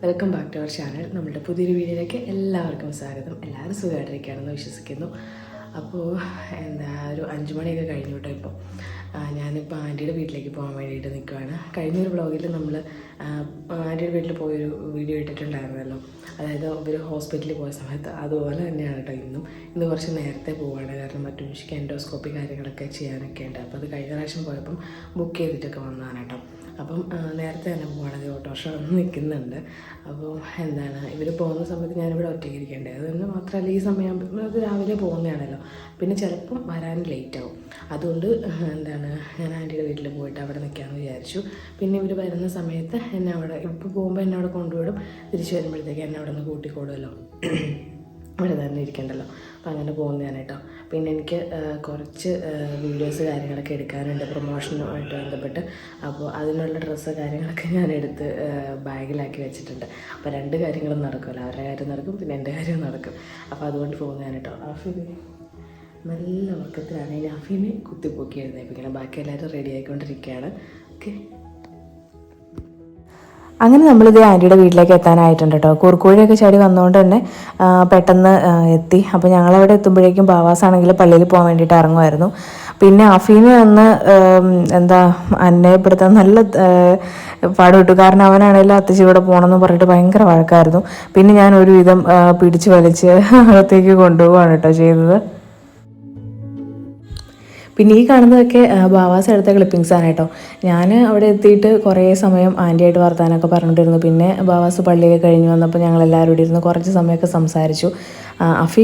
Welcome back to our channel. നമ്മുടെ പുതിയൊരു വീഡിയോയിലേക്ക് എല്ലാവർക്കും സ്വാഗതം. എല്ലാവരും സുഖമായിട്ടിരിക്കുകയാണെന്ന് വിശ്വസിക്കുന്നു. അപ്പോൾ എന്താ ഒരു അഞ്ച് മണിയൊക്കെ കഴിഞ്ഞു കേട്ടോ ഇപ്പോൾ ഞാനിപ്പോൾ ആന്റിയുടെ വീട്ടിലേക്ക് പോകാൻ വേണ്ടിയിട്ട് നിൽക്കുകയാണ് കഴിഞ്ഞൊരു വ്ളോഗിൽ നമ്മൾ ആന്റിയുടെ വീട്ടിൽ പോയൊരു വീഡിയോ ഇട്ടിട്ടുണ്ടായിരുന്നല്ലോ. അതായത് ഒരു ഹോസ്പിറ്റലിൽ പോയ സമയത്ത് അതുപോലെ തന്നെയാണ് കേട്ടോ ഇന്നും. ഇന്ന് കുറച്ച് നേരത്തെ പോവുകയാണ് കാരണം മറ്റു മിഷിക്ക് എൻഡോസ്കോപ്പി കാര്യങ്ങളൊക്കെ ചെയ്യാനൊക്കെ ഉണ്ട്. അപ്പോൾ അത് കഴിഞ്ഞ പ്രാവശ്യം പോയപ്പം ബുക്ക് ചെയ്തിട്ടൊക്കെ വന്നതാണ് കേട്ടോ. അപ്പം നേരത്തെ തന്നെ പോകണത് ഓട്ടോറിക്ഷ വന്ന് നിൽക്കുന്നുണ്ട്. അപ്പോൾ എന്താണ് ഇവർ പോകുന്ന സമയത്ത് ഞാനിവിടെ ഒറ്റയ്ക്ക് ഇരിക്കേണ്ടത് അതുകൊണ്ട് മാത്രമല്ല ഈ സമയം അത് രാവിലെ പോകുന്നതാണല്ലോ. പിന്നെ ചിലപ്പം വരാൻ ലേറ്റ് ആവും അതുകൊണ്ട് എന്താണ് ഞാൻ ആന്റിയുടെ വീട്ടിൽ പോയിട്ട് അവിടെ നിൽക്കാമെന്ന് വിചാരിച്ചു. പിന്നെ ഇവർ വരുന്ന സമയത്ത് എന്നെ അവിടെ ഇപ്പോൾ പോകുമ്പോൾ എന്നെ അവിടെ കൊണ്ടുവിടും. തിരിച്ച് വരുമ്പോഴത്തേക്ക് എന്നെ അവിടെ നിന്ന് കൂട്ടിക്കോടുമല്ലോ ഇവിടെ തന്നെ ഇരിക്കണ്ടല്ലോ. അപ്പം അങ്ങനെ പോകുന്നതാണ് കേട്ടോ പിന്നെ എനിക്ക് കുറച്ച് വീഡിയോസ് കാര്യങ്ങളൊക്കെ എടുക്കാനുണ്ട്. പ്രൊമോഷനുമായിട്ട് ബന്ധപ്പെട്ട്. അപ്പോൾ അതിനുള്ള ഡ്രസ്സ് കാര്യങ്ങളൊക്കെ ഞാൻ എടുത്ത് ബാഗിലാക്കി വെച്ചിട്ടുണ്ട്. അപ്പോൾ രണ്ട് കാര്യങ്ങളും നടക്കുമല്ലോ. അവരുടെ കാര്യം നടക്കും പിന്നെ എന്റെ കാര്യം നടക്കും. അപ്പോൾ അതുകൊണ്ട് പോകുന്നതാണ് കേട്ടോ അഫീൻ നല്ല ഉറക്കത്തിലാണ്. ഇനി അഫീനെ കുത്തിപ്പൊക്കി എഴുന്നേപ്പിക്കണം ബാക്കി എല്ലാവരും റെഡി ആയിക്കൊണ്ടിരിക്കുകയാണ്. ഓക്കെ അങ്ങനെ നമ്മളിത് ആന്റിയുടെ വീട്ടിലേക്ക് എത്താനായിട്ടുണ്ട് കേട്ടോ. കുറുക്കോഴിയൊക്കെ ചാടി വന്നുകൊണ്ട് തന്നെ പെട്ടെന്ന് എത്തി. അപ്പോൾ ഞങ്ങളവിടെ എത്തുമ്പോഴേക്കും ബാവാസാണെങ്കിൽ പള്ളിയിൽ പോകാൻ വേണ്ടിയിട്ട് ഇറങ്ങുമായിരുന്നു. പിന്നെ അഫീനെ വന്ന് എന്താ അന്നയപ്പെടുത്താൻ നല്ല പാടുപെട്ടു. കാരണം അവനാണെങ്കിലും അത്തച്ചി ഇവിടെ പോകണമെന്ന് പറഞ്ഞിട്ട് ഭയങ്കര വഴക്കായിരുന്നു. പിന്നെ ഞാൻ ഒരുവിധം പിടിച്ച് വലിച്ച് അകത്തേക്ക് കൊണ്ടുപോവാണ് കേട്ടോ ചെയ്തത്. പിന്നെ ഈ കാണുന്നതൊക്കെ ബാവാസ് എടുത്ത ക്ലിപ്പിങ്സ് ആണ് കേട്ടോ. ഞാൻ അവിടെ എത്തിയിട്ട് കുറേ സമയം ആന്റിയായിട്ട് വർത്താനമൊക്കെ പറഞ്ഞിട്ടിരുന്നു പിന്നെ ബാവാസ് പള്ളിയൊക്കെ കഴിഞ്ഞ് വന്നപ്പോൾ ഞങ്ങൾ എല്ലാവരും കൂടി ഇരുന്ന് കുറച്ച് സമയമൊക്കെ സംസാരിച്ചു. അഫി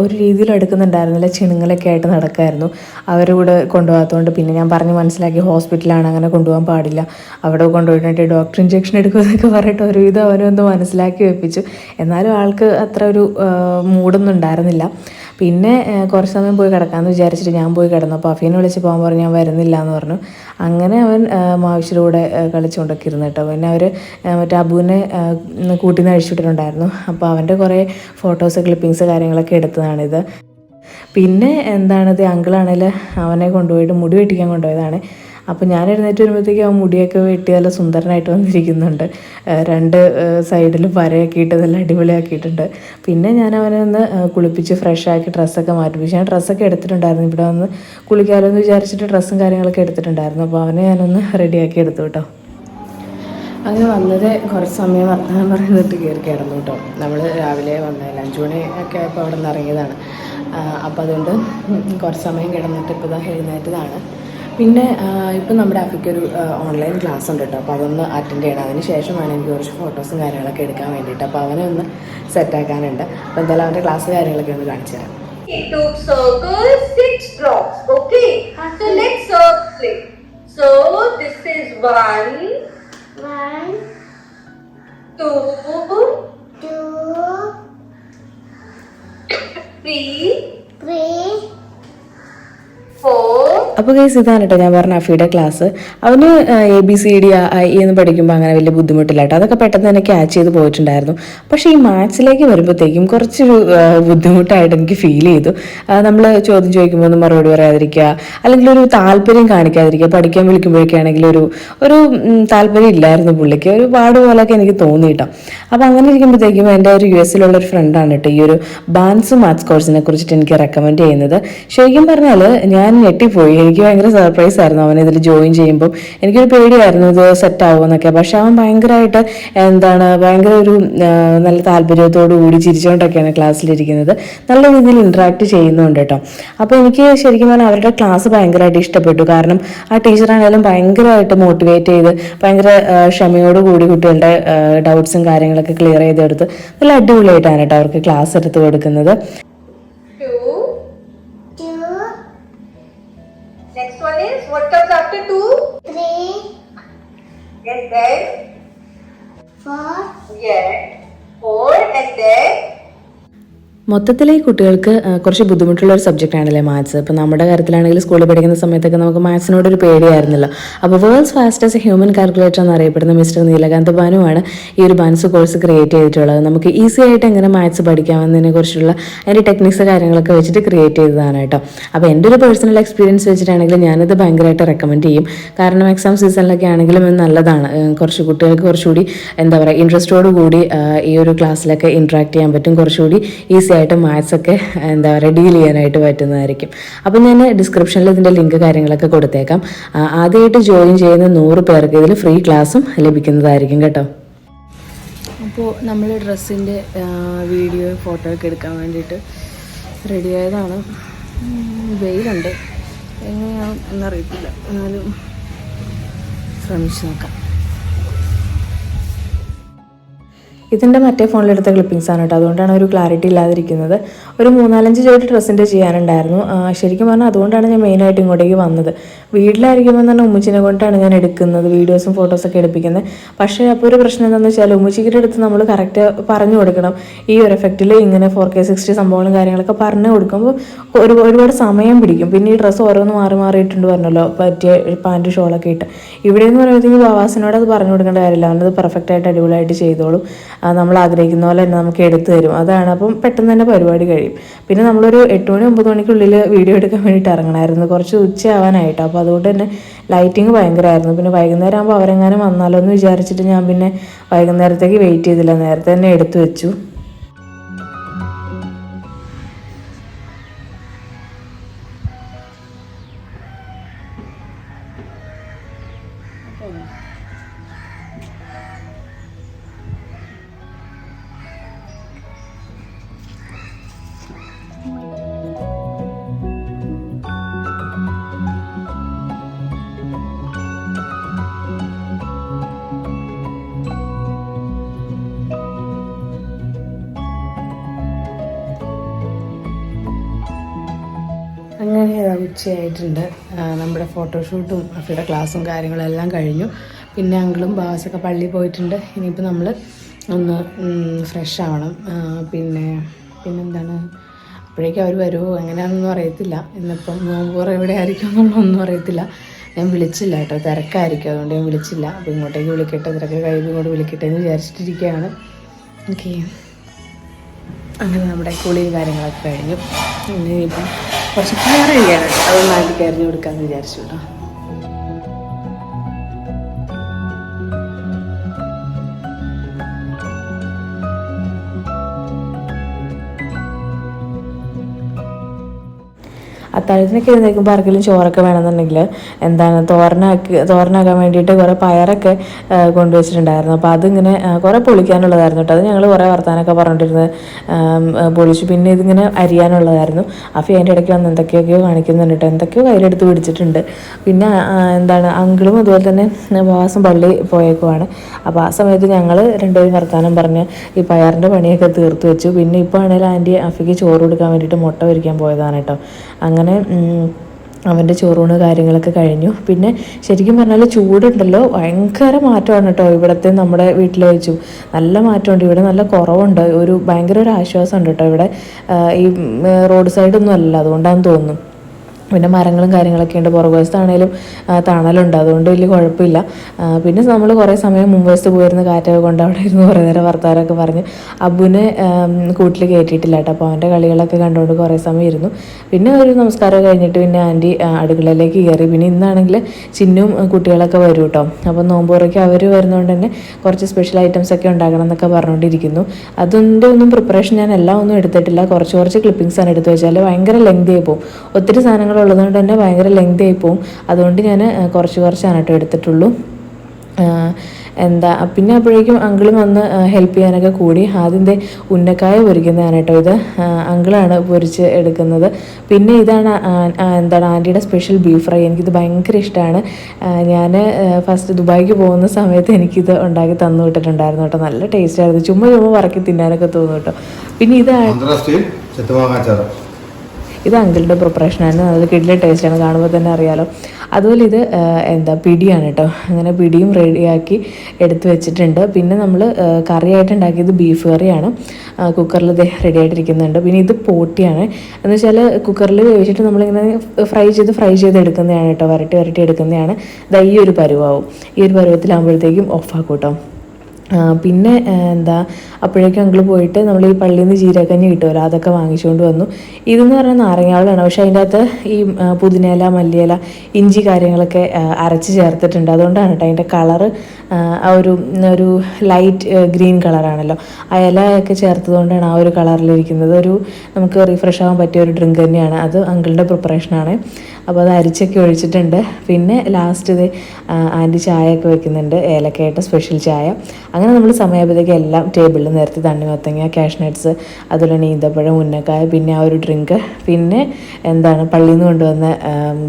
ഒരു രീതിയിൽ എടുക്കുന്നുണ്ടായിരുന്നില്ല. ചിണുങ്ങളൊക്കെ ആയിട്ട് നടക്കായിരുന്നു. അവരുടെ കൂടെ കൊണ്ടുപോകാത്തതുകൊണ്ട് പിന്നെ ഞാൻ പറഞ്ഞ് മനസ്സിലാക്കി ഹോസ്പിറ്റലാണ് അങ്ങനെ കൊണ്ടുപോകാൻ പാടില്ല. അവിടെ കൊണ്ടുപോയിട്ട് ഡോക്ടർ ഇഞ്ചെക്ഷൻ എടുക്കുമെന്നൊക്കെ പറഞ്ഞിട്ട് ഒരുവിധം അവനൊന്ന് മനസ്സിലാക്കി വെപ്പിച്ചു. എന്നാലും ആൾക്ക് അത്ര ഒരു മൂഡൊന്നും ഉണ്ടായിരുന്നില്ല. പിന്നെ കുറച്ച് സമയം പോയി കിടക്കാമെന്ന് വിചാരിച്ചിട്ട് ഞാൻ പോയി കിടന്നു. അപ്പോൾ അഫീനെ വിളിച്ച് പോകാൻ പറഞ്ഞു ഞാൻ വരുന്നില്ല എന്ന് പറഞ്ഞു. അങ്ങനെ അവൻ ഏഹ്, കളിച്ചുകൊണ്ടൊക്കെ ഇരുന്നു കേട്ടോ. പിന്നെ അവർ മറ്റേ അബുവിനെ കൂട്ടിന്ന് അഴിച്ചുവിട്ടിട്ടുണ്ടായിരുന്നു. അപ്പോൾ അവന്റെ കുറേ ഫോട്ടോസ് ക്ലിപ്പിങ്സ് കാര്യങ്ങളൊക്കെ എടുത്തതാണിത്. പിന്നെ എന്താണിത് അങ്കിളാണെങ്കിൽ അവനെ കൊണ്ടുപോയിട്ട് മുടി വെട്ടിക്കാൻ കൊണ്ടുപോയതാണ്. അപ്പോൾ ഞാൻ എഴുന്നേറ്റ് വരുമ്പോഴത്തേക്കും ആ മുടിയൊക്കെ വെട്ടി നല്ല സുന്ദരനായിട്ട് വന്നിരിക്കുന്നുണ്ട്. രണ്ട് സൈഡിൽ വരയൊക്കെ ഇട്ട് നല്ല അടിപൊളിയാക്കിയിട്ടുണ്ട് പിന്നെ ഞാൻ അവനെ ഒന്ന് കുളിപ്പിച്ച് ഫ്രഷാക്കി ഡ്രസ്സൊക്കെ മാറ്റിപ്പിച്ച് ഞാൻ ഡ്രസ്സൊക്കെ എടുത്തിട്ടുണ്ടായിരുന്നു. ഇവിടെ വന്ന് കുളിക്കാമല്ലോ എന്ന് വിചാരിച്ചിട്ട് ഡ്രസ്സും കാര്യങ്ങളൊക്കെ എടുത്തിട്ടുണ്ടായിരുന്നു. അപ്പോൾ അവനെ ഞാനൊന്ന് റെഡിയാക്കി എടുത്തു കേട്ടോ. അങ്ങനെ വന്നത് കുറച്ച് സമയം വർത്തമാനം പറയുന്നിട്ട് കയറി കിടന്നു കേട്ടോ. നമ്മൾ രാവിലെ വന്നതല്ല? അഞ്ച് മണി ഒക്കെ ആയപ്പോൾ അവിടെ നിന്ന് ഇറങ്ങിയതാണ്. അപ്പോൾ അതുകൊണ്ട് കുറച്ച് സമയം കിടന്നിട്ട് ഇപ്പോൾ ഇതാ എഴുന്നേറ്റതാണ്. പിന്നെ ഇപ്പം നമ്മുടെ അഫിക്കൊരു ഓൺലൈൻ ക്ലാസ് ഉണ്ട് കേട്ടോ അപ്പോൾ അതൊന്ന് അറ്റൻഡ് ചെയ്യണം. അതിന് ശേഷമാണ് എനിക്ക് കുറച്ച് ഫോട്ടോസും കാര്യങ്ങളൊക്കെ എടുക്കാൻ വേണ്ടിയിട്ട്. അപ്പോൾ അവനെ ഒന്ന് സെറ്റ് ആക്കാനുണ്ട്. അപ്പോൾ എന്തായാലും അവന്റെ ക്ലാസ് കാര്യങ്ങളൊക്കെ ഒന്ന് കാണിച്ചു തരാം. Okay, two circles, six drops. Okay, so let's circle it. So this is one, One, two, two, three, three, അപ്പോൾ കേസ് ഇതാണ് കേട്ടോ ഞാൻ പറഞ്ഞ അഫിയുടെ ക്ലാസ് അവന് A B C D I എന്ന് പഠിക്കുമ്പോൾ അങ്ങനെ വലിയ ബുദ്ധിമുട്ടില്ല കേട്ടോ അതൊക്കെ പെട്ടെന്ന് തന്നെ ക്യാച്ച് ചെയ്ത് പോയിട്ടുണ്ടായിരുന്നു. പക്ഷേ ഈ മാത്സിലേക്ക് വരുമ്പോഴത്തേക്കും കുറച്ചൊരു ബുദ്ധിമുട്ടായിട്ട് എനിക്ക് ഫീൽ ചെയ്തു. നമ്മൾ ചോദ്യം ചോദിക്കുമ്പോൾ ഒന്നും മറുപടി പറയാതിരിക്കുക അല്ലെങ്കിൽ ഒരു താല്പര്യം കാണിക്കാതിരിക്കുക പഠിക്കാൻ വിളിക്കുമ്പോഴൊക്കെ ആണെങ്കിൽ ഒരു ഒരു താല്പര്യം ഇല്ലായിരുന്നു പുള്ളിക്ക്. ഒരു പാട് പോലെയൊക്കെ എനിക്ക് തോന്നി കേട്ടോ അപ്പോൾ അങ്ങനെ ഇരിക്കുമ്പോഴത്തേക്കും എന്റെ ഒരു യു എസിലുള്ള ഒരു ഫ്രണ്ടാണ് കേട്ടോ ഈ ഒരു ബാൻസ് മാത്സ് കോഴ്സിനെ കുറിച്ചിട്ട് എനിക്ക് റെക്കമെൻഡ് ചെയ്യുന്നത്. ശരിക്കും പറഞ്ഞാൽ ഞാൻ ഞെട്ടിപ്പോയി. എനിക്ക് ഭയങ്കര സർപ്രൈസ് ആയിരുന്നു അവൻ ഇതിൽ ജോയിൻ ചെയ്യുമ്പോൾ എനിക്കൊരു പേടിയായിരുന്നു ഇത് സെറ്റ് ആവുമെന്നൊക്കെ. പക്ഷെ അവൻ ഭയങ്കരമായിട്ട് എന്താണ് ഭയങ്കര ഒരു നല്ല താല്പര്യത്തോടു കൂടി ചിരിച്ചുകൊണ്ടൊക്കെയാണ് ക്ലാസ്സിലിരിക്കുന്നത്. നല്ല രീതിയിൽ ഇൻട്രാക്ട് ചെയ്യുന്നുണ്ട് കേട്ടോ. അപ്പോൾ എനിക്ക് ശരിക്കും പറഞ്ഞാൽ അവരുടെ ക്ലാസ് ഭയങ്കരമായിട്ട് ഇഷ്ടപ്പെട്ടു. കാരണം ആ ടീച്ചറാണെങ്കിലും ഭയങ്കരമായിട്ട് മോട്ടിവേറ്റ് ചെയ്ത് ഭയങ്കര ക്ഷമയോടുകൂടി കുട്ടികളുടെ ഡൗട്ട്സും കാര്യങ്ങളൊക്കെ ക്ലിയർ ചെയ്തെടുത്ത് നല്ല അടിപൊളിയായിട്ടാണ് കേട്ടോ അവർക്ക് ക്ലാസ് എടുത്ത് കൊടുക്കുന്നത്. comes after 2? 3. And then? 4. Yes. 4 and then? മൊത്തത്തിൽ ഈ കുട്ടികൾക്ക് കുറച്ച് ബുദ്ധിമുട്ടുള്ള ഒരു സബ്ജക്റ്റ് ആണല്ലേ മാത്സ് ഇപ്പം നമ്മുടെ കാര്യത്തിലാണെങ്കിൽ സ്കൂളിൽ പഠിക്കുന്ന സമയത്തൊക്കെ നമുക്ക് മാത്സിനോട് ഒരു പേടിയായിരുന്നല്ലോ. അപ്പോൾ വേൾഡ്സ് ഫാസ്റ്റസ്റ്റ് ഹ്യൂമൻ കാൽക്കുലേറ്റർ എന്നറിയപ്പെടുന്ന മിസ്റ്റർ നീലകാന്ത് ബാനുവാണ് ഈ ഒരു ബാൻസ് കോഴ്സ് ക്രിയേറ്റ് ചെയ്തിട്ടുള്ളത്. നമുക്ക് ഈസി ആയിട്ട് എങ്ങനെ മാത്സ് പഠിക്കാമെന്നതിനെ കുറിച്ചുള്ള അതിന്റെ ടെക്നിക്സ് കാര്യങ്ങളൊക്കെ വെച്ചിട്ട് ക്രിയേറ്റ് ചെയ്തതാണ് കേട്ടോ. അപ്പോൾ എന്റെ ഒരു പേഴ്സണൽ എക്സ്പീരിയൻസ് വെച്ചിട്ടാണെങ്കിൽ ഞാനിത് ഭയങ്കരമായിട്ട് റെക്കമെൻഡ് ചെയ്യും. കാരണം എക്സാം സീസണിലൊക്കെ ആണെങ്കിലും ഇത് നല്ലതാണ്. കുറച്ച് കുട്ടികൾക്ക് കുറച്ചുകൂടി എന്താ പറയുക ഇൻട്രസ്റ്റോടുകൂടി ഈ ഒരു ക്ലാസ്സിലൊക്കെ ഇൻട്രാക്ട് ചെയ്യാൻ പറ്റും. കുറച്ചുകൂടി ഈസി ആയിട്ട് മാത്സ് ഒക്കെ എന്താ പറയുക ഡീൽ ചെയ്യാനായിട്ട് പറ്റുന്നതായിരിക്കും. അപ്പം ഞാൻ ഡിസ്ക്രിപ്ഷനിൽ ഇതിന്റെ ലിങ്ക് കാര്യങ്ങളൊക്കെ കൊടുത്തേക്കാം. ആദ്യമായിട്ട് ജോയിൻ ചെയ്യുന്ന നൂറ് പേർക്ക് ഇതിൽ ഫ്രീ ക്ലാസ്സും ലഭിക്കുന്നതായിരിക്കും കേട്ടോ. അപ്പോൾ നമ്മൾ ഡ്രസ്സിന്റെ വീഡിയോ ഫോട്ടോ ഒക്കെ എടുക്കാൻ വേണ്ടിയിട്ട് റെഡി ആയതാണ് ഉം, വെയിലുണ്ട്. എങ്ങനെയാവും എന്നറിയത്തില്ല. എന്നാലും ശ്രമിച്ചു നോക്കാം. ഇതിന്റെ മറ്റേ ഫോണിലെടുത്ത ക്ലിപ്പിംഗ്സ് ആണ് കേട്ടോ. അതുകൊണ്ടാണ് ഒരു ക്ലാരിറ്റി ഇല്ലാതിരിക്കുന്നത്. ഒരു മൂന്നാലഞ്ച് ജോഡി ഡ്രസ്സിന്റെ ചെയ്യാനുണ്ടായിരുന്നു. ശരിക്കും പറഞ്ഞാൽ അതുകൊണ്ടാണ് ഞാൻ മെയിനായിട്ട് ഇങ്ങോട്ടേക്ക് വന്നത്. വീട്ടിലായിരിക്കുമ്പോൾ തന്നെ ഉമ്മച്ചിനെ കൊണ്ടാണ് ഞാൻ എടുക്കുന്നത്. വീഡിയോസും ഫോട്ടോസൊക്കെ എടുപ്പിക്കുന്നത്. പക്ഷേ അപ്പോൾ ഒരു പ്രശ്നം എന്താണെന്ന് വെച്ചാൽ ഉമ്മച്ചിക്കിന്റെ അടുത്ത് നമ്മൾ കറക്റ്റ് പറഞ്ഞു കൊടുക്കണം. ഈ ഒരു എഫക്റ്റിൽ ഇങ്ങനെ ഫോർ കെ സിക്സ്റ്റി സംഭവങ്ങളും കാര്യങ്ങളൊക്കെ പറഞ്ഞു കൊടുക്കുമ്പോൾ ഒരു ഒരുപാട് സമയം പിടിക്കും. പിന്നെ ഈ ഡ്രസ്സ് ഓരോന്ന് മാറി മാറിയിട്ടുണ്ട് പറഞ്ഞല്ലോ. പറ്റിയ പാന്റ് ഷോളൊക്കെ ഇട്ട്. ഇവിടെ എന്ന് പറയുമ്പോഴത്തേക്ക് ബാവാസിനോട് അത് പറഞ്ഞു കൊടുക്കേണ്ട കാര്യമില്ല. അവനത് പെർഫെക്റ്റ് ആയിട്ട് അടിപൊളിയായിട്ട് ചെയ്തോളും. നമ്മൾ ആഗ്രഹിക്കുന്ന പോലെ തന്നെ നമുക്ക് എടുത്തു തരും. അതാണ്. അപ്പം പെട്ടെന്ന് തന്നെ പരിപാടി കഴിയും. പിന്നെ നമ്മളൊരു എട്ട് മണി ഒമ്പത് മണിക്കുള്ളിൽ വീഡിയോ എടുക്കാൻ വേണ്ടിയിട്ട് ഇറങ്ങണമായിരുന്നു കുറച്ച് ഉച്ചയാവാനായിട്ട്. അപ്പോൾ അതുകൊണ്ട് തന്നെ ലൈറ്റിങ് ഭയങ്കരമായിരുന്നു പിന്നെ വൈകുന്നേരം ആകുമ്പോൾ അവരെങ്ങാനും വന്നാലോ എന്ന് വിചാരിച്ചിട്ട് ഞാൻ പിന്നെ വൈകുന്നേരത്തേക്ക് വെയിറ്റ് ചെയ്തില്ല. നേരത്തെ തന്നെ എടുത്തു വെച്ചു. ഉച്ചയായിട്ടുണ്ട് നമ്മുടെ ഫോട്ടോഷൂട്ടും അഫിയുടെ ക്ലാസ്സും കാര്യങ്ങളെല്ലാം കഴിഞ്ഞു. പിന്നെ അങ്കിളും ബാസൊക്കെ പള്ളിയിൽ പോയിട്ടുണ്ട്. ഇനിയിപ്പോൾ നമ്മൾ ഒന്ന് ഫ്രഷ് ആവണം. പിന്നെ പിന്നെന്താണ്? അപ്പോഴേക്കും അവർ വരുമോ എങ്ങനെയാണെന്നൊന്നും അറിയത്തില്ല. ഇന്നിപ്പം നോമ്പൂർ എവിടെ ആയിരിക്കും എന്നുള്ളതൊന്നും അറിയത്തില്ല. ഞാൻ വിളിച്ചില്ല കേട്ടോ. തിരക്കായിരിക്കും. അതുകൊണ്ട് ഞാൻ വിളിച്ചില്ല. അപ്പോൾ ഇങ്ങോട്ടേക്ക് വിളിക്കട്ടെ. തിരക്ക് കഴിയുമ്പോൾ ഇങ്ങോട്ട് വിളിക്കട്ടെ എന്ന് വിചാരിച്ചിട്ടിരിക്കുകയാണ്. ഓക്കെ. അങ്ങനെ നമ്മുടെ കുളിയും കാര്യങ്ങളൊക്കെ കഴിഞ്ഞു. ഇനി ഇപ്പം കുറച്ച് കയറി അത് നാട്ടിൽ കയറി കൊടുക്കാമെന്ന് വിചാരിച്ചു കേട്ടോ. അത്താഴത്തിനൊക്കെ എഴുന്നേൽക്കുമ്പോൾ ആർക്കെങ്കിലും ചോറൊക്കെ വേണമെന്നുണ്ടെങ്കിൽ എന്താണ് തോരനാക്കി തോരനാക്കാൻ വേണ്ടിയിട്ട് കുറേ പയറൊക്കെ കൊണ്ടുവച്ചിട്ടുണ്ടായിരുന്നു. അപ്പോൾ അതിങ്ങനെ കുറേ പൊളിക്കാനുള്ളതായിരുന്നു കേട്ടോ. അത് ഞങ്ങൾ കുറേ വർത്താനൊക്കെ പറഞ്ഞിട്ടിരുന്ന് ആം, പൊളിച്ചു. പിന്നെ ഇതിങ്ങനെ അരിയാനുള്ളതായിരുന്നു. അഫി അതിന്റെ ഇടയ്ക്ക് വന്ന് എന്തൊക്കെയൊക്കെയോ കാണിക്കുന്നുണ്ട് കേട്ടോ. എന്തൊക്കെയോ കയ്യിലെടുത്ത് പിടിച്ചിട്ടുണ്ട്. പിന്നെ എന്താണ് അങ്കിളും അതുപോലെ തന്നെ ഉപവാസം പള്ളി പോയേക്കുവാണ്. അപ്പോൾ ആ സമയത്ത് ഞങ്ങൾ രണ്ടുപേരും വർത്താനം പറഞ്ഞ് ഈ പയറിന്റെ പണിയൊക്കെ തീർത്ത് വെച്ചു. പിന്നെ ഇപ്പോൾ ആണെങ്കിൽ ആന്റി അഫിക്ക് ചോറ് കൊടുക്കാൻ വേണ്ടിയിട്ട് മുട്ട പൊരിക്കാൻ പോയതാണ് കേട്ടോ. അങ്ങനെ ഉം, അവന്റെ ചോറൂണ് കാര്യങ്ങളൊക്കെ കഴിഞ്ഞു. പിന്നെ ശരിക്കും പറഞ്ഞാൽ ചൂടുണ്ടല്ലോ. ഭയങ്കര മാറ്റമാണ് കേട്ടോ ഇവിടുത്തെ നമ്മുടെ വീട്ടിൽ വെച്ചു. നല്ല മാറ്റമുണ്ട്. ഇവിടെ നല്ല കുറവുണ്ട്. ഒരു ഭയങ്കര ഒരു ആശ്വാസമുണ്ട് കേട്ടോ ഇവിടെ. ഈ റോഡ് സൈഡൊന്നും അല്ല അതുകൊണ്ടാണെന്ന് തോന്നുന്നു. പിന്നെ മരങ്ങളും കാര്യങ്ങളൊക്കെ ഉണ്ട്. പുറകുവശത്താണേലും തണലുണ്ട്. അതുകൊണ്ട് വലിയ കുഴപ്പമില്ല. പിന്നെ നമ്മൾ കുറേ സമയം മുൻവശത്ത് പോയിരുന്ന കാറ്റൊക്കെ കൊണ്ട് അവിടെ ഇരുന്ന് കുറേ നേരം വർത്താനമൊക്കെ പറഞ്ഞ് അബുവിനെ കൂട്ടിൽ കയറ്റിയിട്ടില്ല കേട്ടോ. അപ്പോൾ അവന്റെ കളികളൊക്കെ കണ്ടുകൊണ്ട് കുറേ സമയം ഇരുന്നു. പിന്നെ ഒരു നമസ്കാരം കഴിഞ്ഞിട്ട് പിന്നെ ആന്റി അടുക്കളയിലേക്ക് കയറി. പിന്നെ ഇന്നാണെങ്കിൽ ചിന്നും കുട്ടികളൊക്കെ വരും കേട്ടോ അപ്പോൾ നോമ്പുറയ്ക്ക് അവർ വരുന്നതുകൊണ്ട് തന്നെ കുറച്ച് സ്പെഷ്യൽ ഐറ്റംസ് ഒക്കെ ഉണ്ടാക്കണം എന്നൊക്കെ പറഞ്ഞുകൊണ്ടിരിക്കുന്നു അതിന്റെ ഒന്നും പ്രിപ്പറേഷൻ ഞാൻ എല്ലാം ഒന്നും എടുത്തിട്ടില്ല. കുറച്ച് കുറച്ച് ക്ലിപ്പിംഗ്സ് ആണ് എടുത്തു വെച്ചാൽ ഭയങ്കര ലെങ്തി ആയി പോകും ഒത്തിരി സാധനങ്ങൾ ഉള്ളതുകൊണ്ട് തന്നെ ഭയങ്കര ലെങ്ത് ആയി പോവും. അതുകൊണ്ട് ഞാൻ കുറച്ച് കുറച്ചാണ് കേട്ടോ എടുത്തിട്ടുള്ളൂ. എന്താ പിന്നെ അപ്പോഴേക്കും അങ്കിളും വന്ന് ഹെൽപ്പ് ചെയ്യാനൊക്കെ കൂടി. ആദ്യത്തെ ഉന്നക്കായ പൊരിക്കുന്നതാണ് കേട്ടോ ഇത്. അങ്കിളാണ് പൊരിച്ച് എടുക്കുന്നത്. പിന്നെ ഇതാണ് എന്താണ് ആന്റിയുടെ സ്പെഷ്യൽ ബീഫ് ഫ്രൈ എനിക്കിത് ഭയങ്കര ഇഷ്ടമാണ് ഞാൻ ഫസ്റ്റ് ദുബായിക്ക് പോകുന്ന സമയത്ത് എനിക്കിത് ഉണ്ടാക്കി തന്നു വിട്ടിട്ടുണ്ടായിരുന്നു കേട്ടോ. നല്ല ടേസ്റ്റ് ആയിരുന്നു. ചുമ്മാ ചുമ്മാ പറക്കി തിന്നാനൊക്കെ തോന്നും കേട്ടോ. പിന്നെ ഇതാണ് ഇത് അങ്കിളിന്റെ പ്രിപ്പറേഷനാണ് നല്ല കിഡിലെ ടേസ്റ്റാണ് കാണുമ്പോൾ തന്നെ അറിയാലോ. അതുപോലെ ഇത് എന്താ പിടിയാണ് കേട്ടോ അങ്ങനെ പിടിയും റെഡിയാക്കി എടുത്തു വെച്ചിട്ടുണ്ട്. പിന്നെ നമ്മൾ കറിയായിട്ട് ഉണ്ടാക്കിയത് ബീഫ് കറിയാണ്. കുക്കറിൽ ഇത് റെഡി ആയിട്ടിരിക്കുന്നുണ്ട്. പിന്നെ ഇത് പോട്ടിയാണ്. എന്ന് വെച്ചാൽ കുക്കറിൽ വേവിച്ചിട്ട് നമ്മളിങ്ങനെ ഫ്രൈ ചെയ്ത് ഫ്രൈ ചെയ്ത് എടുക്കുന്നതാണ് കേട്ടോ വരട്ടി വരട്ടി എടുക്കുന്നതാണ്. ഇതാ ഈ ഒരു പരുവാവും. ഈ ഒരു പരുവത്തിലാകുമ്പോഴത്തേക്കും ഓഫാക്കും കേട്ടോ പിന്നെ എന്താ അപ്പോഴേക്കും അങ്കിൾ പോയിട്ട് നമ്മൾ ഈ പള്ളിയിൽ നിന്ന് ജീരകഞ്ഞി കിട്ടുമല്ലോ അതൊക്കെ വാങ്ങിച്ചുകൊണ്ട് വന്നു. ഇതെന്ന് പറഞ്ഞാൽ നാരങ്ങാവളാണ് പക്ഷേ അതിന്റെ അകത്ത് ഈ പുതിനയില മല്ലിയില ഇഞ്ചി കാര്യങ്ങളൊക്കെ അരച്ച് ചേർത്തിട്ടുണ്ട്. അതുകൊണ്ടാണ് കേട്ടോ അതിന്റെ കളറ് ആ ഒരു ഒരു ലൈറ്റ് ഗ്രീൻ കളറാണല്ലോ. ആ ഇലയൊക്കെ ചേർത്തതുകൊണ്ടാണ് ആ ഒരു കളറിലിരിക്കുന്നത്. ഒരു നമുക്ക് റിഫ്രഷ് ആവാൻ പറ്റിയ ഒരു ഡ്രിങ്ക് തന്നെയാണ്. അത് അങ്കിളിന്റെ പ്രിപ്പറേഷനാണ് അപ്പോൾ അത് അരിച്ചൊക്കെ ഒഴിച്ചിട്ടുണ്ട്. പിന്നെ ലാസ്റ്റ് ഇത് ആന്റി ചായയൊക്കെ വെക്കുന്നുണ്ട്. ഏലക്കയായിട്ട് സ്പെഷ്യൽ ചായ. അങ്ങനെ നമ്മൾ സമയപ്പോഴത്തേക്ക് എല്ലാം ടേബിളിൽ നിരത്തി തണ്ണി മത്തങ്ങ കാഷ്നട്ട്സ് അതുപോലെ തന്നെ ഈന്തപ്പഴം ഉന്നക്കായ പിന്നെ ആ ഒരു ഡ്രിങ്ക് പിന്നെ എന്താണ് പള്ളിയിൽ നിന്ന് കൊണ്ടുവന്ന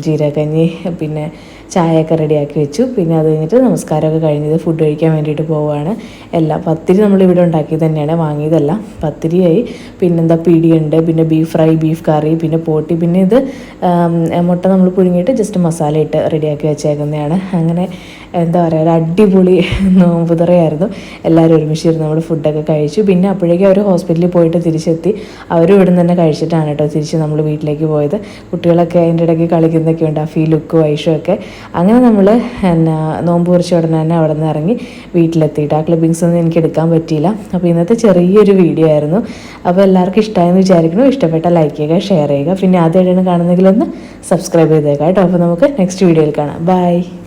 ജീരകഞ്ഞി പിന്നെ ചായയൊക്കെ റെഡിയാക്കി വെച്ചു. പിന്നെ അത് കഴിഞ്ഞിട്ട് നമസ്കാരമൊക്കെ കഴിഞ്ഞത് ഫുഡ് കഴിക്കാൻ വേണ്ടിയിട്ട് പോവുകയാണ് എല്ലാം പത്തിരി നമ്മൾ ഇവിടെ ഉണ്ടാക്കി തന്നെയാണ്. വാങ്ങിയതല്ല പത്തിരിയായി. പിന്നെന്താ പിടിയുണ്ട് പിന്നെ ബീഫ് ഫ്രൈ ബീഫ് കറി പിന്നെ പോട്ടി പിന്നെ ഇത് മുട്ട നമ്മൾ പുഴുങ്ങിയിട്ട് ജസ്റ്റ് മസാല ഇട്ട് റെഡിയാക്കി വെച്ചേക്കുന്നതാണ്. അങ്ങനെ എന്താ പറയുക ഒരു അടിപൊളി നോമ്പുതറയായിരുന്നു. എല്ലാവരും ഒരുമിച്ചിരുന്ന് നമ്മൾ ഫുഡൊക്കെ കഴിച്ചു. പിന്നെ അപ്പോഴേക്കും അവർ ഹോസ്പിറ്റലിൽ പോയിട്ട് തിരിച്ചെത്തി. അവരും ഇവിടെ നിന്ന് തന്നെ കഴിച്ചിട്ടാണ് കേട്ടോ തിരിച്ച് നമ്മൾ വീട്ടിലേക്ക് പോയത്. കുട്ടികളൊക്കെ അതിന്റെ ഇടയ്ക്ക് കളിക്കുന്നൊക്കെ ഉണ്ട് അഫീ ലുക്കും വൈഷും ഒക്കെ. അങ്ങനെ നമ്മൾ എന്നാ നോമ്പ് കുറിച്ച് ഉടനെ തന്നെ അവിടെ നിന്ന് ഇറങ്ങി വീട്ടിലെത്തിയിട്ട്. ആ ക്ലിപ്പിങ്സ് ഒന്നും എനിക്ക് എടുക്കാൻ പറ്റിയില്ല. അപ്പോൾ ഇന്നത്തെ ചെറിയൊരു വീഡിയോ ആയിരുന്നു. അപ്പോൾ എല്ലാവർക്കും ഇഷ്ടമായെന്ന് വിചാരിക്കുന്നു. ഇഷ്ടപ്പെട്ട ലൈക്ക് ചെയ്യുക ഷെയർ ചെയ്യുക. പിന്നെ ആദ്യമായിട്ടാണ് കാണുന്നെങ്കിൽ ഒന്ന് സബ്സ്ക്രൈബ് ചെയ്തേക്കാം കേട്ടോ. അപ്പോൾ നമുക്ക് നെക്സ്റ്റ് വീഡിയോയിൽ കാണാം. ബൈ